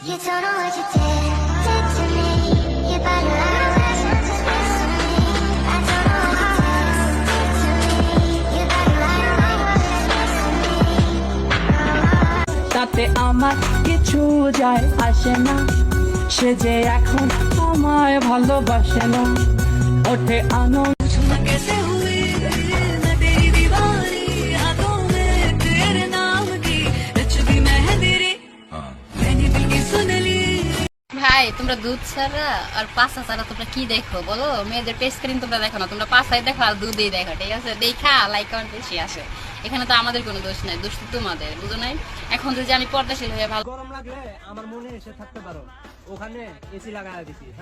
তাতে আমার কিছু যায় আসে না। সে যে এখন আমায় ভালোবাসে না। ওঠে আনন্দ। ভাই, তোমরা দুধ ছাড়া আর পাশা ছাড়া তোমরা কি দেখো? বলো, মেয়েদের পেজ স্ক্রিন তোমরা দেখো না, তোমরা পাশাই দেখো আর দুধই দেখো, ঠিক আছে? দেখা লাইক বেশি আসে। এখানে তো আমাদের কোনো দোষ নাই, দোষ তোমাদের, বুঝো নাই? এখন যদি আমি পর্দাশীল হয়ে ভালো গরম লাগলে আমার মনে এসে থাকতে পারো। ওখানে এসি লাগায় দিছি